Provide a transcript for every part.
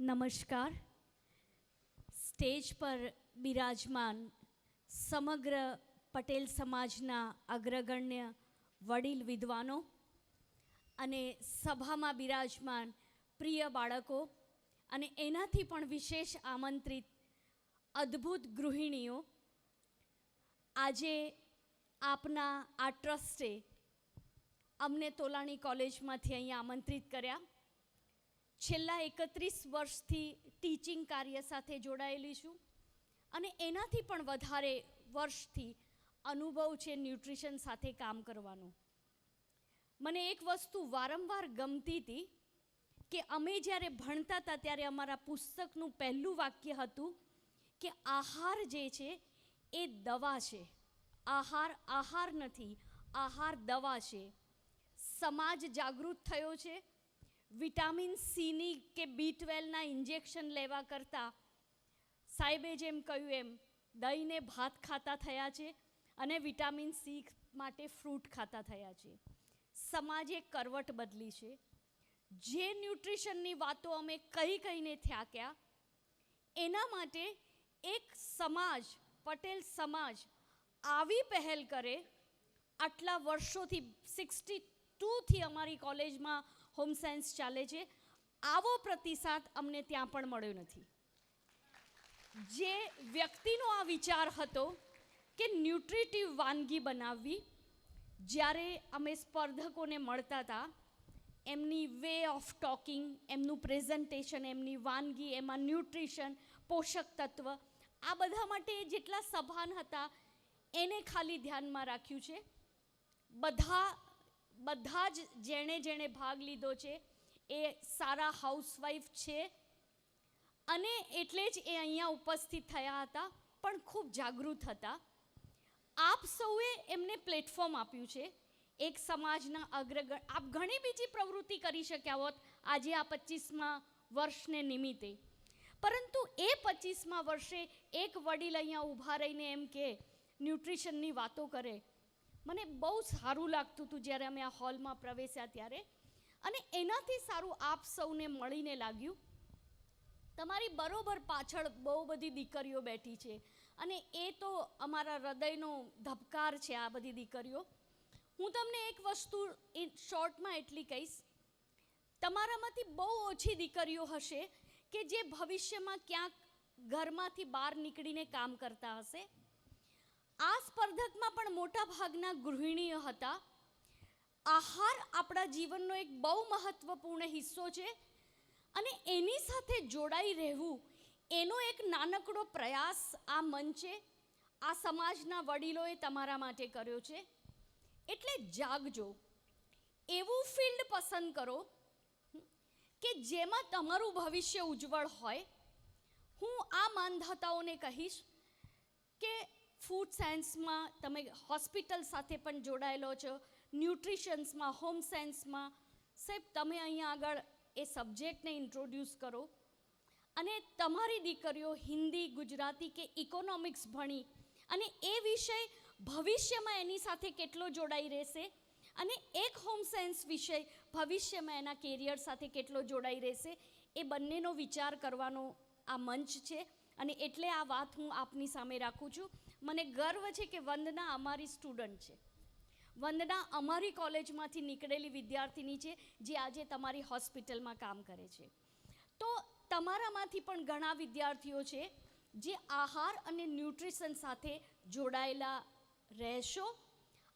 નમસ્કાર. સ્ટેજ પર બિરાજમાન સમગ્ર પટેલ સમાજના અગ્રગણ્ય વડીલ વિદ્વાનો અને સભામાં બિરાજમાન પ્રિય બાળકો અને એનાથી પણ વિશેષ આમંત્રિત અદ્ભુત ગૃહિણીઓ, આજે આપના આ ટ્રસ્ટે અમને તોલાણી કોલેજમાંથી અહીંયા આમંત્રિત કર્યા. છેલ્લા એકત્રીસ વર્ષથી ટીચિંગ કાર્ય સાથે જોડાયેલી છું અને એનાથી પણ વધારે વર્ષથી અનુભવ છે ન્યુટ્રિશન સાથે કામ કરવાનો. મને એક વસ્તુ વારંવાર ગમતી હતી કે અમે જ્યારે ભણતા હતા ત્યારે અમારા પુસ્તકનું પહેલું વાક્ય હતું કે આહાર જે છે એ દવા છે. આહાર આહાર નથી, આહાર દવા છે. સમાજ જાગૃત થયો છે વિટામિન સીની કે બી ટ્વેલ્વના ઇન્જેક્શન લેવા કરતાં સાહેબે જેમ કહ્યું એમ, દહીંને ભાત ખાતા થયા છે અને વિટામિન સી માટે ફ્રૂટ ખાતા થયા છે. સમાજે કરવટ બદલી છે. જે ન્યુટ્રિશનની વાતો અમે કહી કહીને થ્યાક્યા એના માટે એક સમાજ, પટેલ સમાજ, આવી પહેલ કરે. આટલા વર્ષોથી, સિક્સટી ટુથી અમારી કોલેજમાં હોમ સાયન્સ ચાલે છે. આવો પ્રતિસાદ અમને ત્યાં પણ મળ્યો નથી. જે વ્યક્તિનો આ વિચાર હતો કે ન્યુટ્રિટિવ વાનગી બનાવવી, જ્યારે અમે સ્પર્ધકોને મળતા હતા, એમની વે ઓફ ટોકિંગ એમનું પ્રેઝન્ટેશન એમની વાનગી, એમાં ન્યુટ્રિશન પોષક તત્વ, આ બધા માટે જેટલા સભાન હતા, એને ખાલી ધ્યાનમાં રાખ્યું છે. બધા બધા જ જેણે જેણે ભાગ લીધો છે, એ સારા હાઉસવાઈફ છે. અને એટલે જ એ અહીંયા ઉપસ્થિત થયા હતા, પણ ખૂબ જાગૃત હતા. આપ સૌએ એમને પ્લેટફોર્મ આપ્યું છે. એક સમાજના અગ્રગણ, આપ ઘણી બીજી પ્રવૃત્તિ કરી શક્યા હોત, આજે આ પચીસમાં વર્ષને નિમિત્તે. પરંતુ એ પચીસમાં વર્ષે એક વડીલ અહીંયા ઊભા રહીને એમ કે ન્યુટ્રિશનની વાતો કરે. મને બહુ સારું લાગતું હતું જ્યારે અમે આ હોલમાં પ્રવેશ્યા ત્યારે. અને એનાથી સારું આપ સૌને મળીને લાગ્યું. તમારી બરોબર પાછળ બહુ બધી દીકરીઓ બેઠી છે. અને એ તો અમારા હૃદયનો ધબકાર છે આ બધી દીકરીઓ. હું તમને એક વસ્તુ શોર્ટમાં એટલી કહીશ. તમારામાંથી બહુ ઓછી દીકરીઓ હશે કે જે ભવિષ્યમાં ક્યાંક ઘરમાંથી બહાર નીકળીને કામ કરતા હશે. આ સ્પર્ધકમાં પણ મોટા ભાગના ગૃહિણીઓ હતા. આહાર આપણા જીવનનો એક બહુ મહત્વપૂર્ણ હિસ્સો છે અને એની સાથે જોડાઈ રહેવું એનો એક નાનકડો પ્રયાસ આ મંચે આ સમાજના વડીલોએ તમારા માટે કર્યો છે. એટલે જાગજો. એવું ફિલ્ડ પસંદ કરો કે જેમાં તમારું ભવિષ્ય ઉજ્જવળ હોય. હું આ માનધાતાઓને કહીશ કે ફૂડ સાયન્સમાં તમે હોસ્પિટલ સાથે પણ જોડાયેલો છો ન્યુટ્રિશન્સમાં હોમ સાયન્સમાં સાહેબ, તમે અહીંયા આગળ એ સબ્જેક્ટને ઇન્ટ્રોડ્યુસ કરો. અને તમારી દીકરીઓ હિન્દી, ગુજરાતી કે ઇકોનોમિક્સ ભણી અને એ વિષય ભવિષ્યમાં એની સાથે કેટલો જોડાઈ રહેશે અને એક હોમ સાયન્સ વિષય ભવિષ્યમાં એના કેરિયર સાથે કેટલો જોડાઈ રહેશે એ બંનેનો વિચાર કરવાનો આ મંચ છે. અને એટલે આ વાત હું આપની સામે રાખું છું. મને ગર્વ છે કે વંદના અમારી સ્ટુડન્ટ છે. વંદના અમારી કોલેજમાંથી નીકળેલી વિદ્યાર્થીની છે, જે આજે તમારી હોસ્પિટલમાં કામ કરે છે. તો તમારામાંથી પણ ઘણા વિદ્યાર્થીઓ છે, જે આહાર અને ન્યુટ્રિશન સાથે જોડાયેલા રહેશો.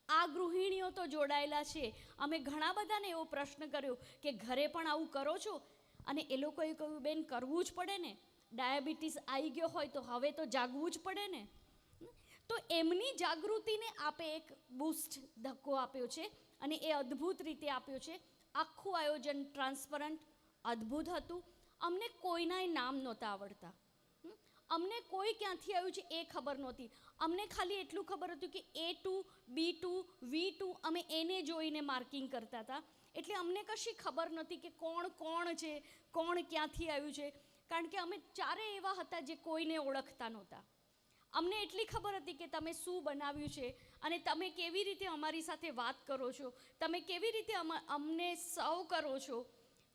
આ ગૃહિણીઓ તો જોડાયેલા છે. અમે ઘણા બધાને એવો પ્રશ્ન કર્યો કે ઘરે પણ આવું કરો છો? અને એ લોકોએ કહ્યું, બેન, કરવું જ પડે ને. ડાયાબિટીસ આવી ગયો હોય તો હવે તો જાગવું જ પડે ને. તો એમની જાગૃતિને આપે એક બૂસ્ટ ધક્કો આપ્યો છે અને એ અદ્ભુત રીતે આપ્યો છે. આખું આયોજન ટ્રાન્સપરન્ટ અદ્ભુત હતું. અમને કોઈનાય નામ નહોતા આવડતા. અમને કોઈ ક્યાંથી આવ્યું છે એ ખબર નહોતી. અમને ખાલી એટલું ખબર હતું કે A to B to V to અમે એને જોઈને માર્કિંગ કરતા હતા. એટલે અમને કશી ખબર નહોતી કે કોણ કોણ છે, કોણ ક્યાંથી આવ્યું છે. કારણ કે અમે ચારે એવા હતા જે કોઈને ઓળખતા નહોતા. અમને એટલી ખબર હતી કે તમે શું બનાવ્યું છે અને તમે કેવી રીતે અમારી સાથે વાત કરો છો, તમે કેવી રીતે અમ- અમને સર્વ કરો છો.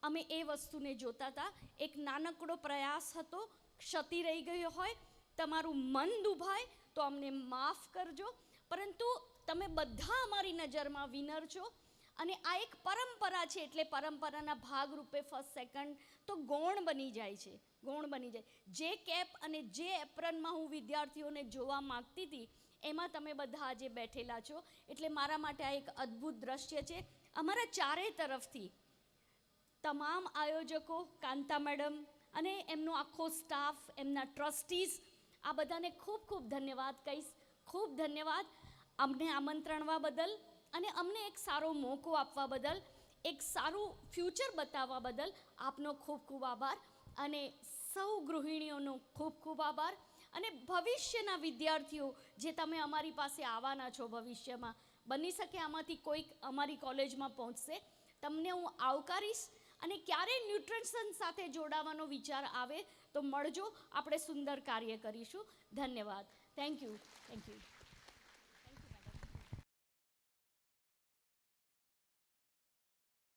અમે એ વસ્તુને જોતા હતા એક નાનકડો પ્રયાસ હતો, ક્ષતિ રહી ગયો હોય, તમારું મન દુભાય, તો અમને માફ કરજો. પરંતુ તમે બધા અમારી નજરમાં વિનર છો. અને આ એક પરંપરા છે એટલે પરંપરાના ભાગરૂપે ફર્સ્ટ સેકન્ડ તો ગૌણ બની જાય છે, ગૌણ બની જાય. જે કેપ અને જે એપ્રનમાં હું વિદ્યાર્થીઓને જોવા માગતી હતી, એમાં તમે બધા આજે બેઠેલા છો. એટલે મારા માટે આ એક અદ્ભુત દ્રશ્ય છે. અમારા ચારેય તરફથી તમામ આયોજકો, કાંતા મેડમ અને એમનો આખો સ્ટાફ એમના ટ્રસ્ટીઝ આ બધાને ખૂબ ખૂબ ધન્યવાદ કહીશ. ખૂબ ધન્યવાદ. અમને આમંત્રણવા બદલ અને અમને એક સારો મોકો આપવા બદલ, એક સારું ફ્યુચર બતાવવા બદલ આપનો ખૂબ ખૂબ આભાર અને સૌ ગૃહિણીઓનો ખૂબ ખૂબ આભાર અને ભવિષ્યના વિદ્યાર્થીઓ જે તમે અમારી પાસે આવવાના છો ભવિષ્યમાં, બની શકે આમાંથી કોઈક અમારી કોલેજમાં પહોંચશે. તમને હું આવકારીશ અને ક્યારે ન્યુટ્રિશન સાથે જોડાવાનો વિચાર આવે તો મળજો, આપણે સુંદર કાર્ય કરીશું. ધન્યવાદ. Thank you thank you